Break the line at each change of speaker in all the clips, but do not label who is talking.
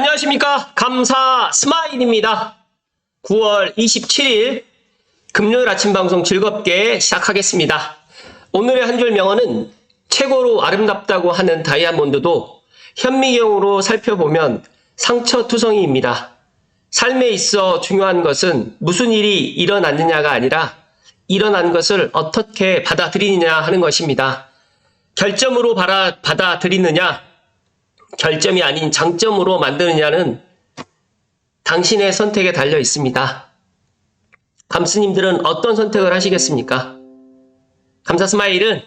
안녕하십니까. 감사 스마일입니다. 9월 27일 금요일 아침 방송 즐겁게 시작하겠습니다. 오늘의 한 줄 명언은 최고로 아름답다고 하는 다이아몬드도 현미경으로 살펴보면 상처투성이입니다. 삶에 있어 중요한 것은 무슨 일이 일어났느냐가 아니라 일어난 것을 어떻게 받아들이느냐 하는 것입니다. 결점으로 받아, 받아들이느냐, 결점이 아닌 장점으로 만드느냐는 당신의 선택에 달려 있습니다. 감스님들은 어떤 선택을 하시겠습니까? 감사 스마일은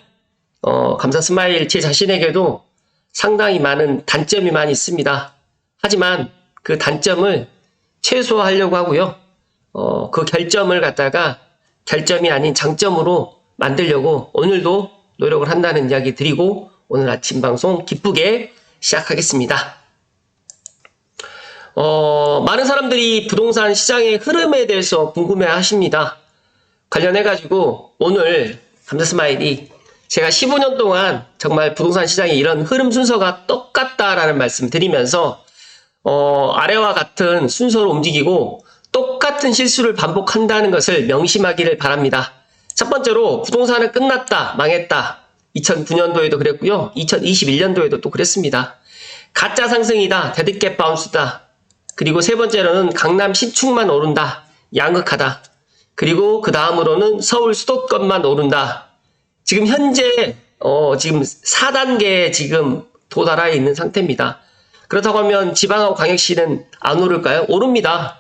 어, 감사 스마일 제 자신에게도 상당히 많은 단점이 많이 있습니다. 하지만 그 단점을 최소화하려고 하고요. 어, 그 결점을 갖다가 결점이 아닌 장점으로 만들려고 오늘도 노력을 한다는 이야기 드리고 오늘 아침 방송 기쁘게 시작하겠습니다. 어, 많은 사람들이 부동산 시장의 흐름에 대해서 궁금해 하십니다. 관련해가지고 오늘 감사 스마일이 제가 15년 동안 정말 부동산 시장의 이런 흐름 순서가 똑같다라는 말씀 드리면서 어, 아래와 같은 순서로 움직이고 똑같은 실수를 반복한다는 것을 명심하기를 바랍니다. 첫 번째로 부동산은 끝났다, 망했다. 2009년도에도 그랬고요. 2021년도에도 또 그랬습니다. 가짜 상승이다, 데드캣 바운스다. 그리고 세 번째로는 강남 신축만 오른다, 양극하다. 그리고 그 다음으로는 서울 수도권만 오른다. 지금 현재 어, 지금 4단계에 지금 도달해 있는 상태입니다. 그렇다고 하면 지방하고 광역시는 안 오를까요? 오릅니다.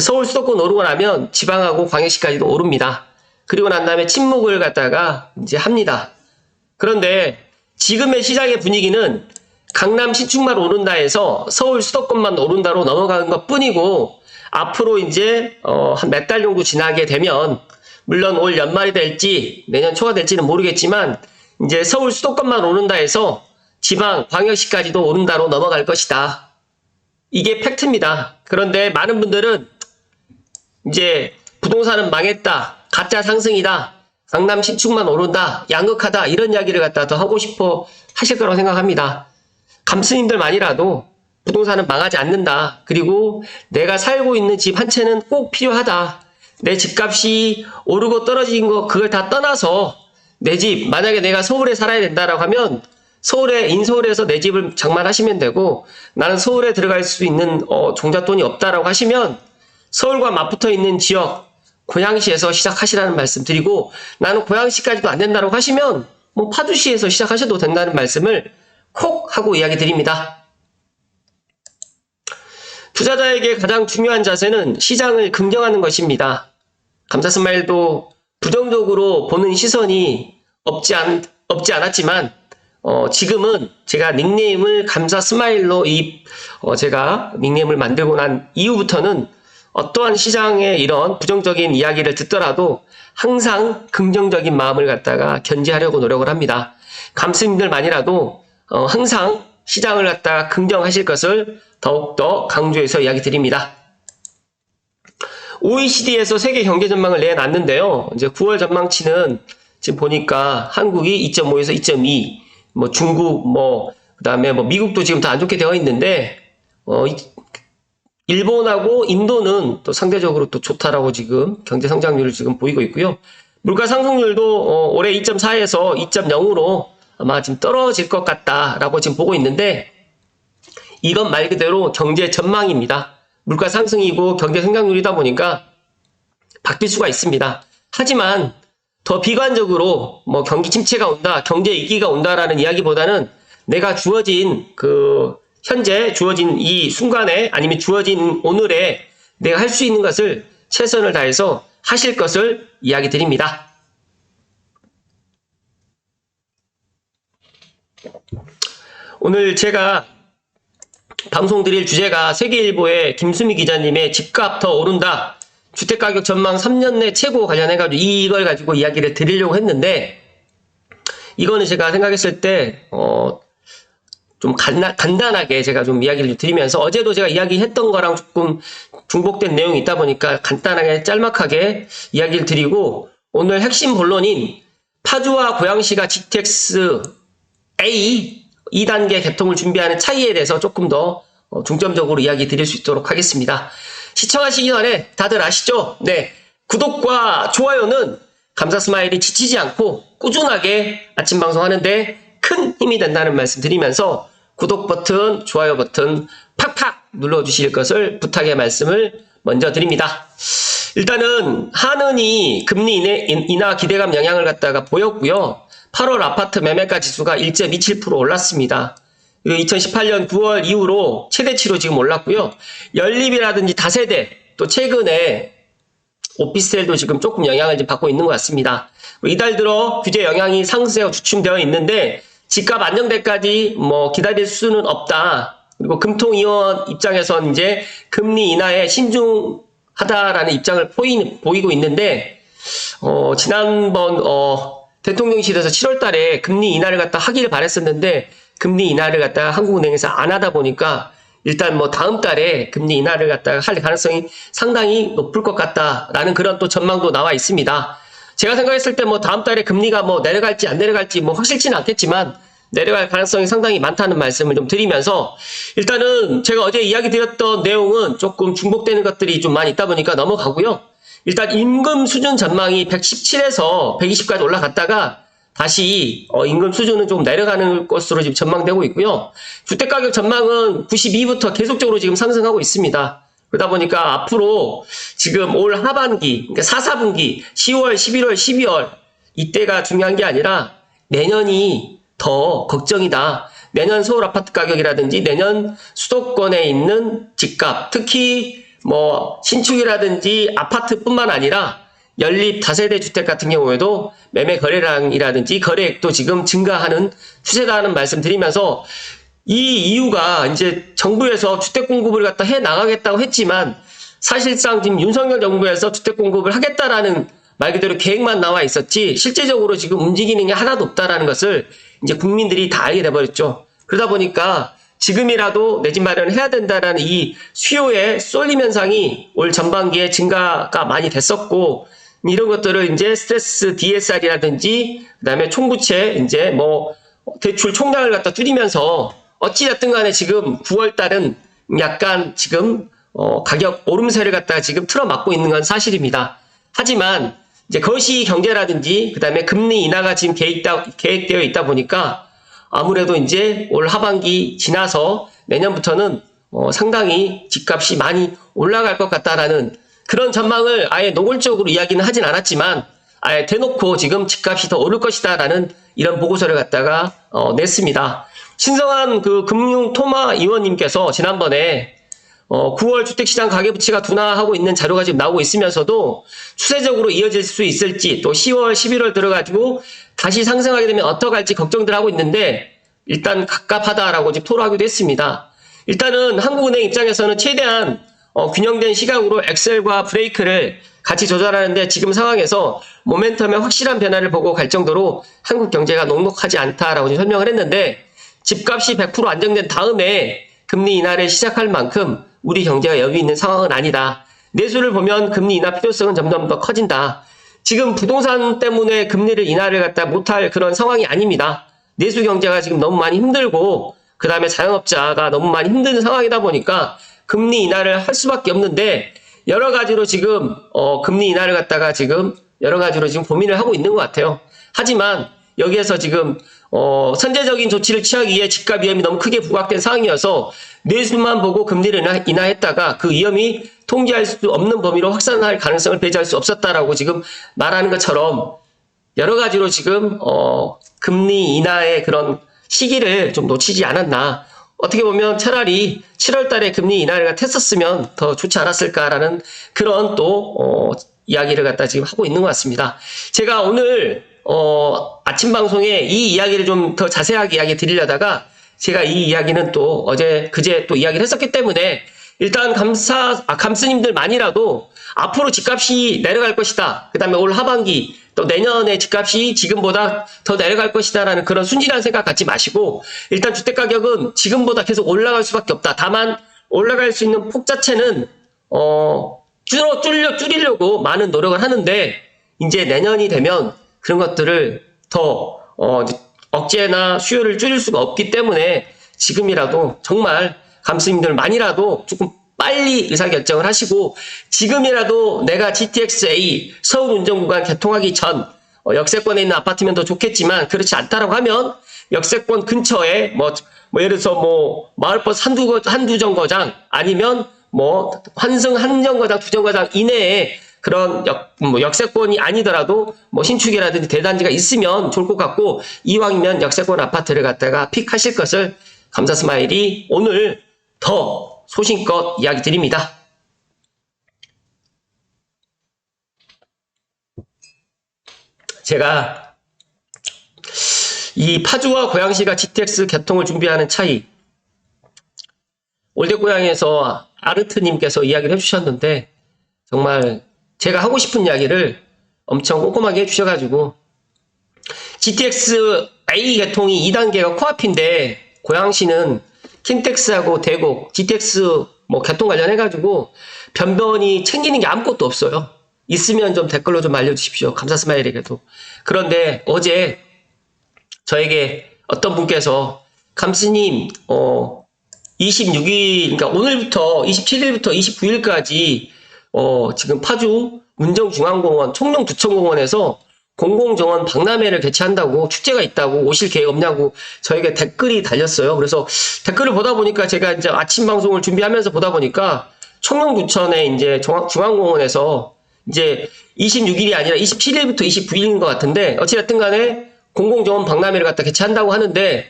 서울 수도권 오르고 나면 지방하고 광역시까지도 오릅니다. 그리고 난 다음에 침묵을 갖다가 이제 합니다. 그런데 지금의 시장의 분위기는 강남 신축만 오른다 해서 서울 수도권만 오른다로 넘어가는 것 뿐이고 앞으로 이제 어, 한 몇 달 정도 지나게 되면 물론 올 연말이 될지 내년 초가 될지는 모르겠지만 이제 서울 수도권만 오른다 해서 지방 광역시까지도 오른다로 넘어갈 것이다. 이게 팩트입니다. 그런데 많은 분들은 이제 부동산은 망했다. 가짜 상승이다. 강남 신축만 오른다. 양극하다. 이런 이야기를 갖다 더 하고 싶어 하실 거라고 생각합니다. 감스님들만이라도 부동산은 망하지 않는다. 그리고 내가 살고 있는 집 한 채는 꼭 필요하다. 내 집값이 오르고 떨어진 거 그걸 다 떠나서 내 집 만약에 내가 서울에 살아야 된다라고 하면 서울에 인서울에서 내 집을 장만하시면 되고 나는 서울에 들어갈 수 있는 어, 종잣돈이 없다라고 하시면 서울과 맞붙어 있는 지역 고양시에서 시작하시라는 말씀 드리고 나는 고양시까지도 안 된다고 하시면 뭐 파주시에서 시작하셔도 된다는 말씀을 콕 하고 이야기 드립니다. 투자자에게 가장 중요한 자세는 시장을 긍정하는 것입니다. 감사 스마일도 부정적으로 보는 시선이 없지, 않, 없지 않았지만 어, 지금은 제가 닉네임을 감사 스마일로 이 어, 제가 닉네임을 만들고 난 이후부터는 어떠한 시장의 이런 부정적인 이야기를 듣더라도 항상 긍정적인 마음을 갖다가 견지하려고 노력을 합니다. 감스님들만이라도 어, 항상 시장을 갖다가 긍정하실 것을 더욱더 강조해서 이야기 드립니다. OECD에서 세계 경제 전망을 내놨는데요. 이제 9월 전망치는 지금 보니까 한국이 2.5에서 2.2, 뭐 중국, 뭐 그 다음에 뭐 미국도 지금 다 안 좋게 되어 있는데 어 이- 일본하고 인도는 또 상대적으로 또 좋다라고 지금 경제 성장률을 지금 보이고 있고요. 물가 상승률도 어, 올해 2.4에서 2.0으로 아마 지금 떨어질 것 같다라고 지금 보고 있는데 이건 말 그대로 경제 전망입니다. 물가 상승이고 경제 성장률이다 보니까 바뀔 수가 있습니다. 하지만 더 비관적으로 뭐 경기 침체가 온다, 경제 위기가 온다라는 이야기보다는 내가 주어진 그 현재 주어진 이 순간에 아니면 주어진 오늘에 내가 할 수 있는 것을 최선을 다해서 하실 것을 이야기 드립니다. 오늘 제가 방송 드릴 주제가 세계일보의 김수미 기자님의 집값 더 오른다. 주택가격 전망 3년 내 최고 관련해가지고 이걸 가지고 이야기를 드리려고 했는데, 이거는 제가 생각했을 때, 어, 좀 간단, 간단하게 제가 좀 이야기를 좀 드리면서 어제도 제가 이야기했던 거랑 조금 중복된 내용이 있다 보니까 간단하게 짤막하게 이야기를 드리고 오늘 핵심 본론인 파주와 고양시가 GTX A 2단계 개통을 준비하는 차이에 대해서 조금 더 어, 중점적으로 이야기 드릴 수 있도록 하겠습니다. 시청하시기 전에 다들 아시죠? 네. 구독과 좋아요는 감사 스마일이 지치지 않고 꾸준하게 아침 방송하는데 큰 힘이 된다는 말씀 드리면서 구독 버튼, 좋아요 버튼 팍팍 눌러주실 것을 부탁의 말씀을 먼저 드립니다. 일단은 한은이 금리 인하- 기대감 영향을 갖다가 보였고요. 8월 아파트 매매가 지수가 1.27% 올랐습니다. 2018년 9월 이후로 최대치로 지금 올랐고요. 연립이라든지 다세대 또 최근에 오피스텔도 지금 조금 영향을 좀 받고 있는 것 같습니다. 이달 들어 규제 영향이 상승하고 주춤되어 있는데 집값 안정되까지 뭐 기다릴 수는 없다. 그리고 금통위원 입장에선 이제 금리 인하에 신중하다라는 입장을 보이, 보이고 있는데 어, 지난번 어, 대통령실에서 7월 달에 금리 인하를 갖다 하기를 바랬었는데 금리 인하를 갖다가 한국은행에서 안 하다 보니까 일단 뭐 다음 달에 금리 인하를 갖다가 할 가능성이 상당히 높을 것 같다라는 그런 또 전망도 나와 있습니다. 제가 생각했을 때 뭐 다음 달에 금리가 뭐 내려갈지 안 내려갈지 뭐 확실치는 않겠지만 내려갈 가능성이 상당히 많다는 말씀을 좀 드리면서 일단은 제가 어제 이야기 드렸던 내용은 조금 중복되는 것들이 좀 많이 있다 보니까 넘어가고요. 일단 임금 수준 전망이 117에서 120까지 올라갔다가 다시 어, 임금 수준은 좀 내려가는 것으로 지금 전망되고 있고요. 주택가격 전망은 92부터 계속적으로 지금 상승하고 있습니다. 그러다 보니까 앞으로 지금 올 하반기, 그러니까 4, 4분기, 10월, 11월, 12월 이때가 중요한 게 아니라 내년이 더 걱정이다. 내년 서울 아파트 가격이라든지 내년 수도권에 있는 집값, 특히 뭐 신축이라든지 아파트뿐만 아니라 연립 다세대 주택 같은 경우에도 매매 거래량이라든지 거래액도 지금 증가하는 추세다는 말씀 드리면서 이 이유가 이제 정부에서 주택 공급을 갖다 해 나가겠다고 했지만 사실상 지금 윤석열 정부에서 주택 공급을 하겠다라는 말 그대로 계획만 나와 있었지 실제적으로 지금 움직이는 게 하나도 없다라는 것을 이제 국민들이 다 알게 돼버렸죠. 그러다 보니까 지금이라도 내 집 마련을 해야 된다라는 이 수요의 쏠림 현상이 올 전반기에 증가가 많이 됐었고 이런 것들을 이제 스트레스 DSR이라든지 그다음에 총부채 이제 뭐 대출 총량을 갖다 줄이면서 어찌됐든 간에 지금 9월 달은 약간 지금 어, 가격 오름세를 갖다가 지금 틀어막고 있는 건 사실입니다. 하지만 이제 거시 경제라든지 그다음에 금리 인하가 지금 계획되어 있다 보니까 아무래도 이제 올 하반기 지나서 내년부터는 어, 상당히 집값이 많이 올라갈 것 같다라는 그런 전망을 아예 노골적으로 이야기는 하진 않았지만 아예 대놓고 지금 집값이 더 오를 것이다라는 이런 보고서를 갖다가 어, 냈습니다. 신성한 그 금융 토마 의원님께서 지난번에 어, 9월 주택시장 가계부채가 둔화하고 있는 자료가 지금 나오고 있으면서도 추세적으로 이어질 수 있을지 또 10월, 11월 들어가지고 다시 상승하게 되면 어떡할지 걱정들 하고 있는데 일단 갑갑하다라고 지금 토로하기도 했습니다. 일단은 한국은행 입장에서는 최대한 어, 균형된 시각으로 엑셀과 브레이크를 같이 조절하는데 지금 상황에서 모멘텀의 확실한 변화를 보고 갈 정도로 한국 경제가 녹록하지 않다라고 설명을 했는데 집값이 100% 안정된 다음에 금리 인하를 시작할 만큼 우리 경제가 여유 있는 상황은 아니다. 내수를 보면 금리 인하 필요성은 점점 더 커진다. 지금 부동산 때문에 금리를 인하를 갖다 못할 그런 상황이 아닙니다. 내수 경제가 지금 너무 많이 힘들고 그 다음에 자영업자가 너무 많이 힘든 상황이다 보니까 금리 인하를 할 수밖에 없는데 여러 가지로 지금 어, 금리 인하를 갖다가 지금 여러 가지로 지금 고민을 하고 있는 것 같아요. 하지만 여기에서 지금 어, 선제적인 조치를 취하기 위해 집값 위험이 너무 크게 부각된 상황이어서 내수만 보고 금리를 인하, 인하했다가 그 위험이 통제할 수 없는 범위로 확산할 가능성을 배제할 수 없었다라고 지금 말하는 것처럼 여러 가지로 지금 어, 금리 인하의 그런 시기를 좀 놓치지 않았나. 어떻게 보면 차라리 7월 달에 금리 인하를 했었으면 더 좋지 않았을까라는 그런 또 어, 이야기를 갖다 지금 하고 있는 것 같습니다. 제가 오늘 어, 아침 방송에 이 이야기를 좀 더 자세하게 이야기 드리려다가 제가 이 이야기는 또 어제 그제 또 이야기를 했었기 때문에 일단 감사 아, 감스님들만이라도 앞으로 집값이 내려갈 것이다. 그다음에 올 하반기 또 내년에 집값이 지금보다 더 내려갈 것이다라는 그런 순진한 생각 갖지 마시고 일단 주택 가격은 지금보다 계속 올라갈 수밖에 없다. 다만 올라갈 수 있는 폭 자체는 어 줄여 줄여 줄이려고 많은 노력을 하는데 이제 내년이 되면 그런 것들을 더 어, 억제나 수요를 줄일 수가 없기 때문에 지금이라도 정말 감수님들 많이라도 조금 빨리 의사결정을 하시고 지금이라도 내가 GTX-A 서울 운전구간 개통하기 전 어, 역세권에 있는 아파트면 더 좋겠지만 그렇지 않다라고 하면 역세권 근처에 뭐, 뭐 예를 들어서 뭐 마을버스 한두 거- 한두 정거장 아니면 뭐 환승 한 정거장 두 정거장 이내에 그런 역, 뭐 역세권이 아니더라도 뭐 신축이라든지 대단지가 있으면 좋을 것 같고 이왕이면 역세권 아파트를 갖다가 픽하실 것을 감사 스마일이 오늘 더 소신껏 이야기 드립니다. 제가 이 파주와 고양시가 GTX 개통을 준비하는 차이 올대 고양에서 아르트님께서 이야기를 해주셨는데 정말 제가 하고 싶은 이야기를 엄청 꼼꼼하게 해주셔가지고 GTX A 개통이 2단계가 코앞인데 고양시는 킨텍스하고 대곡 GTX 뭐 개통 관련해가지고 변변이 챙기는 게 아무것도 없어요. 있으면 좀 댓글로 좀 알려주십시오. 감사 스마일에게도. 그런데 어제 저에게 어떤 분께서 감스님 어 26일 그러니까 오늘부터 27일부터 29일까지 어 지금 파주 문정중앙공원 청룡두천공원에서 공공정원 박람회를 개최한다고 축제가 있다고 오실 계획 없냐고 저에게 댓글이 달렸어요. 그래서 댓글을 보다 보니까 제가 이제 아침 방송을 준비하면서 보다 보니까 청룡두천에 이제 중앙- 중앙공원에서 이제 26일이 아니라 27일부터 29일인 것 같은데 어찌됐든 간에 공공정원 박람회를 갖다 개최한다고 하는데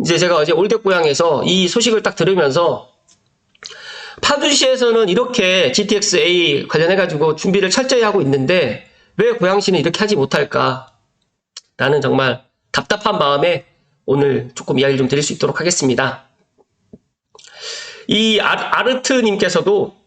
이제 제가 어제 올댓 고향에서 이 소식을 딱 들으면서 파주시에서는 이렇게 GTX-A 관련해가지고 준비를 철저히 하고 있는데 왜 고양시는 이렇게 하지 못할까? 나는 정말 답답한 마음에 오늘 조금 이야기를 좀 드릴 수 있도록 하겠습니다. 이 아, 아르트님께서도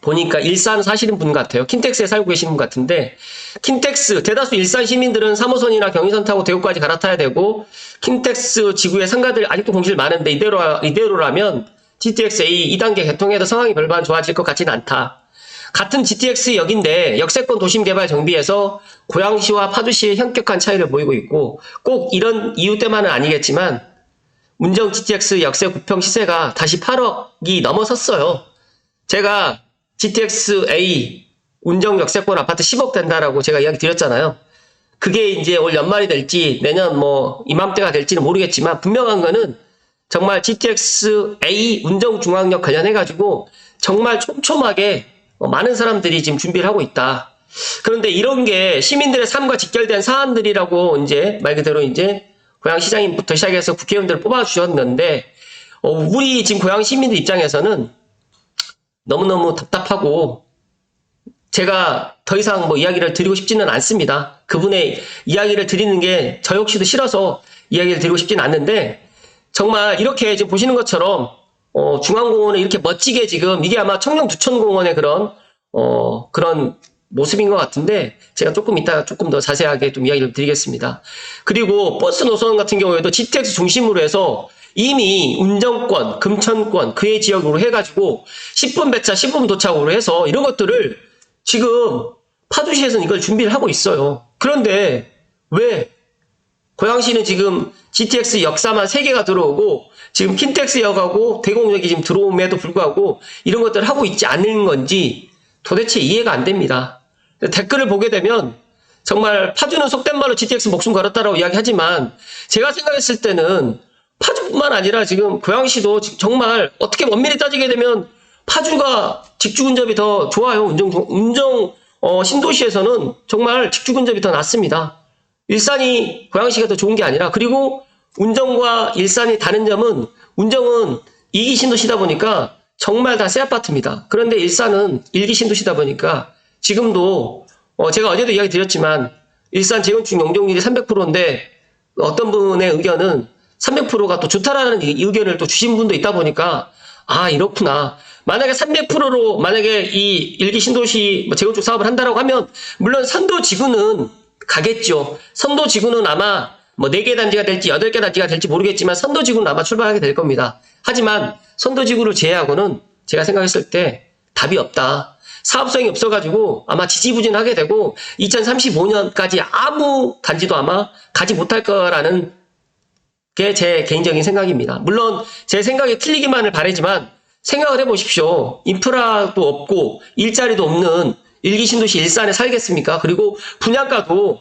보니까 일산 사시는 분 같아요. 킨텍스에 살고 계시는 분 같은데 킨텍스 대다수 일산 시민들은 3호선이나 경의선 타고 대구까지 갈아타야 되고 킨텍스 지구의 상가들 아직도 공실 많은데 이대로 이대로라면 GTX-A 2단계 개통해도 상황이 별반 좋아질 것 같지는 않다. 같은 GTX 역인데 역세권 도심 개발 정비에서 고양시와 파주시의 현격한 차이를 보이고 있고 꼭 이런 이유 때문은 아니겠지만 운정 GTX 역세 구평 시세가 다시 8억이 넘어섰어요. 제가 GTX-A 운정 역세권 아파트 10억 된다라고 제가 이야기 드렸잖아요. 그게 이제 올 연말이 될지 내년 뭐 이맘때가 될지는 모르겠지만 분명한 거는 정말 GTX-A 운정중앙역 관련해가지고 정말 촘촘하게 어, 많은 사람들이 지금 준비를 하고 있다. 그런데 이런 게 시민들의 삶과 직결된 사안들이라고 이제 말 그대로 이제 고양시장님부터 시작해서 국회의원들을 뽑아주셨는데 어, 우리 지금 고양 시민들 입장에서는 너무너무 답답하고 제가 더 이상 뭐 이야기를 드리고 싶지는 않습니다. 그분의 이야기를 드리는 게 저 역시도 싫어서 이야기를 드리고 싶지는 않는데 정말 이렇게 지금 보시는 것처럼 어, 중앙공원을 이렇게 멋지게 지금 이게 아마 청룡두천공원의 그런 어, 그런 모습인 것 같은데 제가 조금 이따 조금 더 자세하게 좀 이야기를 드리겠습니다. 그리고 버스 노선 같은 경우에도 GTX 중심으로 해서 이미 운정권, 금천권, 그의 지역으로 해가지고 10분 배차, 10분 도착으로 해서 이런 것들을 지금 파주시에서는 이걸 준비를 하고 있어요. 그런데 왜 고양시는 지금 GTX 역사만 3개가 들어오고 지금 킨텍스 역하고 대공역이 지금 들어옴에도 불구하고 이런 것들을 하고 있지 않는 건지 도대체 이해가 안 됩니다. 댓글을 보게 되면 정말 파주는 속된 말로 GTX 목숨 걸었다라고 이야기하지만 제가 생각했을 때는 파주뿐만 아니라 지금 고양시도 지- 정말 어떻게 엄밀히 따지게 되면 파주가 직주근접이 더 좋아요. 운정, 운정, 어, 신도시에서는 정말 직주근접이 더 낫습니다. 일산이 고양시가 더 좋은 게 아니라 그리고 운정과 일산이 다른 점은 운정은 이기 신도시다 보니까 정말 다 새 아파트입니다. 그런데 일산은 일기 신도시다 보니까 지금도 어, 제가 어제도 이야기 드렸지만 일산 재건축 용적률이 300%인데 어떤 분의 의견은 300%가 또 좋다라는 이- 의견을 또 주신 분도 있다 보니까 아 이렇구나. 만약에 300%로 만약에 이 일기 신도시 뭐 재건축 사업을 한다라고 하면 물론 선도지구는 가겠죠. 선도 지구는 아마 뭐 4개 단지가 될지 8개 단지가 될지 모르겠지만 선도 지구는 아마 출발하게 될 겁니다. 하지만 선도 지구를 제외하고는 제가 생각했을 때 답이 없다. 사업성이 없어가지고 아마 지지부진하게 되고 2035년까지 아무 단지도 아마 가지 못할 거라는 게 제 개인적인 생각입니다. 물론 제 생각이 틀리기만을 바라지만 생각을 해보십시오. 인프라도 없고 일자리도 없는 일기 신도시 일산에 살겠습니까? 그리고 분양가도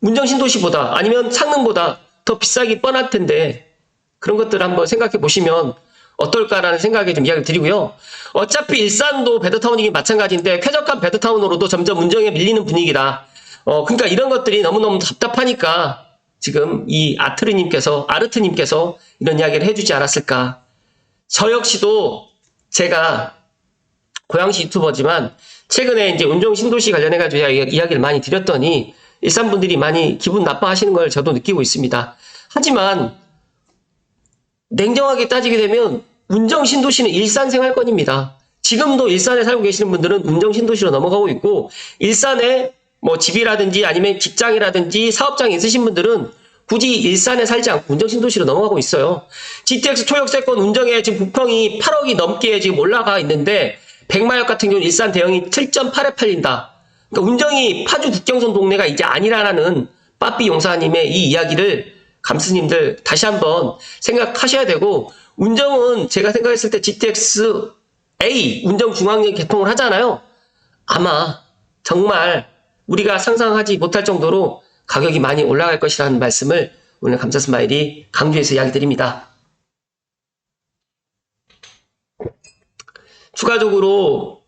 문정 신도시보다 아니면 창릉보다 더 비싸기 뻔할 텐데 그런 것들 을 한번 생각해 보시면 어떨까라는 생각에 좀 이야기를 드리고요. 어차피 일산도 베드타운이긴 마찬가지인데 쾌적한 베드타운으로도 점점 운정에 밀리는 분위기다. 어, 그러니까 이런 것들이 너무너무 답답하니까 지금 이 아트르님께서, 아르트님께서 이런 이야기를 해주지 않았을까. 저 역시도 제가 고양시 유튜버지만 최근에 이제 운정 신도시 관련해가지고 이야- 이야기를 많이 드렸더니 일산 분들이 많이 기분 나빠하시는 걸 저도 느끼고 있습니다. 하지만 냉정하게 따지게 되면 운정 신도시는 일산 생활권입니다. 지금도 일산에 살고 계시는 분들은 운정 신도시로 넘어가고 있고 일산에 뭐 집이라든지 아니면 직장이라든지 사업장이 있으신 분들은 굳이 일산에 살지 않고 운정 신도시로 넘어가고 있어요. GTX 초역세권 운정에 지금 부평이 8억이 넘게 지금 올라가 있는데 백마역 같은 경우는 일산 대형이 7.8에 팔린다. 그러니까 운정이 파주 국경선 동네가 이제 아니라는 빠삐 용사님의 이 이야기를 감스님들 다시 한번 생각하셔야 되고 운정은 제가 생각했을 때 GTX A 운정 중앙역 개통을 하잖아요. 아마 정말 우리가 상상하지 못할 정도로 가격이 많이 올라갈 것이라는 말씀을 오늘 감사 스마일이 강조해서 이야기 드립니다. 추가적으로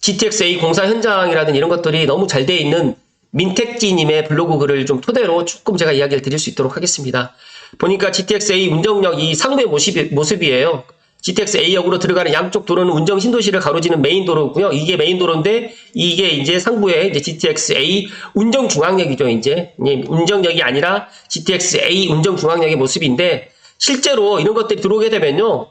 GTX-A 공사 현장이라든 이런 것들이 너무 잘 돼 있는 민택지님의 블로그 글을 좀 토대로 조금 제가 이야기를 드릴 수 있도록 하겠습니다. 보니까 GTX-A 운정역 이 상부의 모습이, 모습이에요. GTX-A역으로 들어가는 양쪽 도로는 운정 신도시를 가로지는 메인 도로고요. 이게 메인 도로인데 이게 이제 상부의 이제 GTX-A 운정 중앙역이죠. 이제 이제 운정역이 아니라 GTX-A 운정 중앙역의 모습인데 실제로 이런 것들이 들어오게 되면요.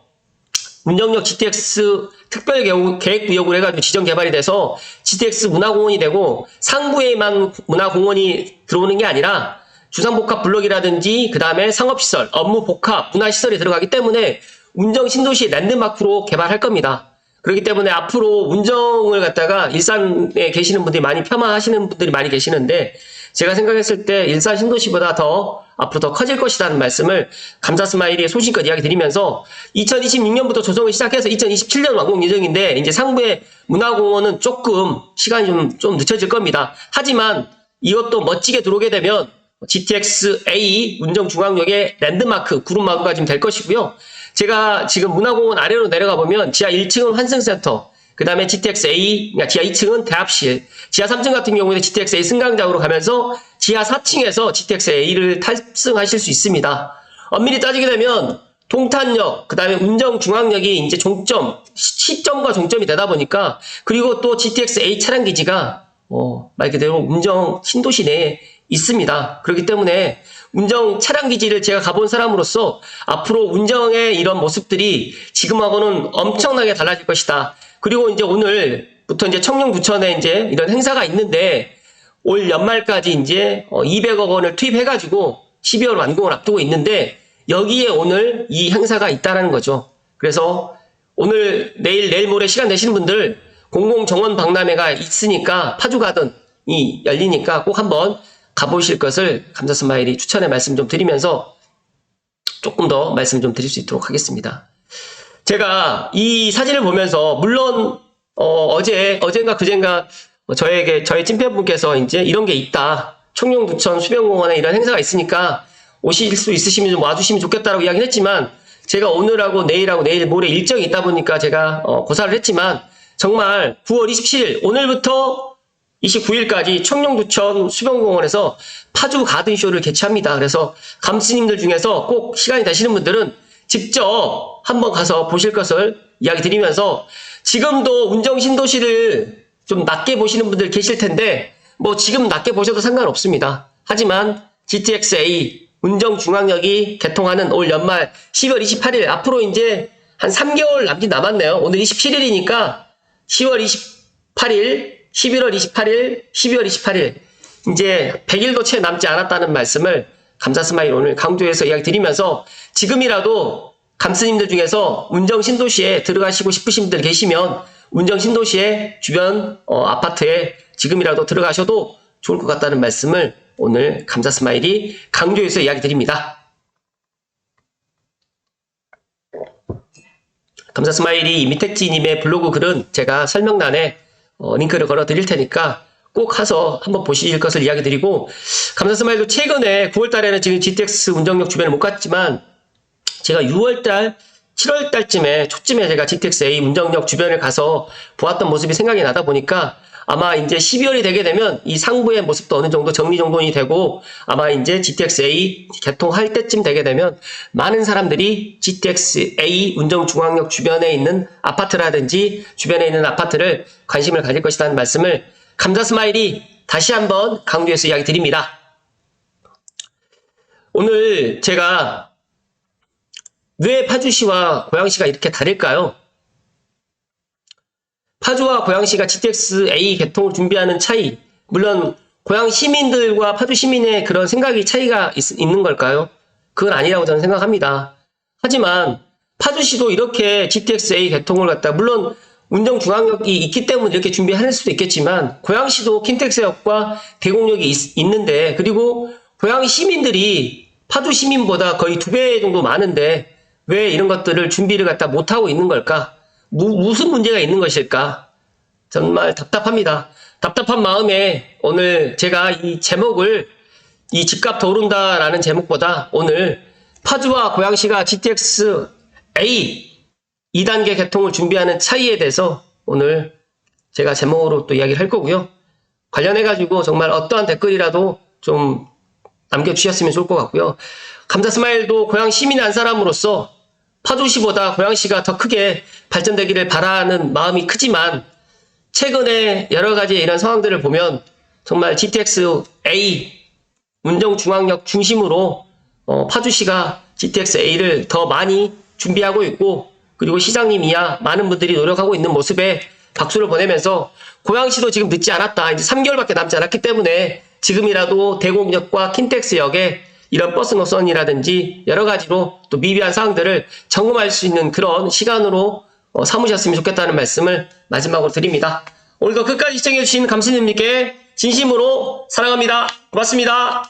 운정역 GTX 특별 계획- 계획 구역으로 해가지고 지정 개발이 돼서 GTX 문화공원이 되고 상부에만 문화공원이 들어오는 게 아니라 주상복합 블록이라든지 그 다음에 상업시설, 업무 복합, 문화시설이 들어가기 때문에 운정 신도시 랜드마크로 개발할 겁니다. 그렇기 때문에 앞으로 운정을 갖다가 일산에 계시는 분들이 많이 폄하하시는 분들이 많이 계시는데 제가 생각했을 때 일산 신도시보다 더 앞으로 더 커질 것이라는 말씀을 감사 스마일의 소신껏 이야기 드리면서 2026년부터 조성을 시작해서 2027년 완공 예정인데 이제 상부의 문화공원은 조금 시간이 좀, 좀 늦춰질 겁니다. 하지만 이것도 멋지게 들어오게 되면 GTX-A 운정중앙역의 랜드마크, 구름마루가 지금 될 것이고요. 제가 지금 문화공원 아래로 내려가 보면 지하 1층은 환승센터, 그 다음에 GTX-A, 그러니까 지하 2층은 대합실, 지하 3층 같은 경우에는 GTX-A 승강장으로 가면서 지하 4층에서 GTX-A를 탑승하실 수 있습니다. 엄밀히 따지게 되면 동탄역, 그 다음에 운정중앙역이 이제 종점, 시- 시점과 종점이 되다 보니까, 그리고 또 GTX-A 차량 기지가, 어, 말 그대로 운정 신도시 내에 있습니다. 그렇기 때문에 운정 차량 기지를 제가 가본 사람으로서 앞으로 운정의 이런 모습들이 지금하고는 엄청나게 달라질 것이다. 그리고 이제 오늘부터 이제 청룡 부천에 이제 이런 행사가 있는데 올 연말까지 이제 200억 원을 투입해가지고 12월 완공을 앞두고 있는데 여기에 오늘 이 행사가 있다라는 거죠. 그래서 오늘 내일 내일 모레 시간 내시는 분들 공공 정원 박람회가 있으니까 파주 가든 이 열리니까 꼭 한번 가보실 것을 감사 스마일이 추천의 말씀 좀 드리면서 조금 더 말씀 좀 드릴 수 있도록 하겠습니다. 제가 이 사진을 보면서 물론 어, 제 어젠가 그젠가 저에게 저희 찐팬분께서 이제 이런 게 있다 청룡 부천 수변공원에 이런 행사가 있으니까 오실 수 있으시면 좀 와주시면 좋겠다라고 이야기를 했지만 제가 오늘하고 내일하고 내일 모레 일정이 있다 보니까 제가 어, 고사를 했지만 정말 9월 27일 오늘부터 29일까지 청룡두천 수변공원에서 파주 가든쇼를 개최합니다. 그래서 감스님들 중에서 꼭 시간이 되시는 분들은 직접 한번 가서 보실 것을 이야기 드리면서 지금도 운정 신도시를 좀 낮게 보시는 분들 계실 텐데 뭐 지금 낮게 보셔도 상관없습니다. 하지만 GTX-A 운정 중앙역이 개통하는 올 연말 10월 28일 앞으로 이제 한 3개월 남짓 남았네요. 오늘 27일이니까 10월 28일, 11월 28일, 12월 28일 이제 100일도 채 남지 않았다는 말씀을 감사 스마일 오늘 강조해서 이야기 드리면서 지금이라도 감스님들 중에서 운정 신도시에 들어가시고 싶으신 분들 계시면 운정 신도시의 주변 어, 아파트에 지금이라도 들어가셔도 좋을 것 같다는 말씀을 오늘 감사 스마일이 강조해서 이야기 드립니다. 감사 스마일이 이미택지님의 블로그 글은 제가 설명란에 어, 링크를 걸어 드릴 테니까 꼭 가서 한번 보실 것을 이야기 드리고 감사 스마일도 최근에 9월 달에는 지금 GTX 운정역 주변을 못 갔지만 제가 6월 달 7월 달쯤에 초쯤에 제가 GTX A 운정역 주변을 가서 보았던 모습이 생각이 나다 보니까 아마 이제 12월이 되게 되면 이 상부의 모습도 어느 정도 정리 정돈이 되고 아마 이제 GTX A 개통할 때쯤 되게 되면 많은 사람들이 GTX A 운정 중앙역 주변에 있는 아파트라든지 주변에 있는 아파트를 관심을 가질 것이라는 말씀을 감자 스마일이 다시 한번 강조해서 이야기 드립니다. 오늘 제가 왜 파주시와 고양시가 이렇게 다를까요? 파주와 고양시가 GTX A 개통을 준비하는 차이, 물론 고양 시민들과 파주 시민의 그런 생각이 차이가 있, 는 걸까요? 그건 아니라고 저는 생각합니다. 하지만 파주시도 이렇게 GTX A 개통을 갖다 물론 운정 중앙역이 있기 때문에 이렇게 준비할 수도 있겠지만 고양시도 킨텍스역과 대공역이 있, 있는데 그리고 고양 시민들이 파주 시민보다 거의 두 배 정도 많은데 왜 이런 것들을 준비를 갖다 못하고 있는 걸까? 무, 무슨 문제가 있는 것일까? 정말 답답합니다. 답답한 마음에 오늘 제가 이 제목을 이 집값 더 오른다라는 제목보다 오늘 파주와 고양시가 GTX A 2단계 개통을 준비하는 차이에 대해서 오늘 제가 제목으로 또 이야기를 할 거고요. 관련해가지고 정말 어떠한 댓글이라도 좀 남겨주셨으면 좋을 것 같고요. 감자 스마일도 고양 시민 한 사람으로서 파주시보다 고양시가 더 크게 발전되기를 바라는 마음이 크지만 최근에 여러 가지 이런 상황들을 보면 정말 GTX A 운정중앙역 중심으로 어, 파주시가 GTX A를 더 많이 준비하고 있고 그리고 시장님이야 많은 분들이 노력하고 있는 모습에 박수를 보내면서 고양시도 지금 늦지 않았다. 이제 3개월밖에 남지 않았기 때문에 지금이라도 대공역과 킨텍스역에 이런 버스 노선이라든지 여러 가지로 또 미비한 사항들을 점검할 수 있는 그런 시간으로 어, 삼으셨으면 좋겠다는 말씀을 마지막으로 드립니다. 오늘도 끝까지 시청해주신 감시님께 진심으로 사랑합니다. 고맙습니다.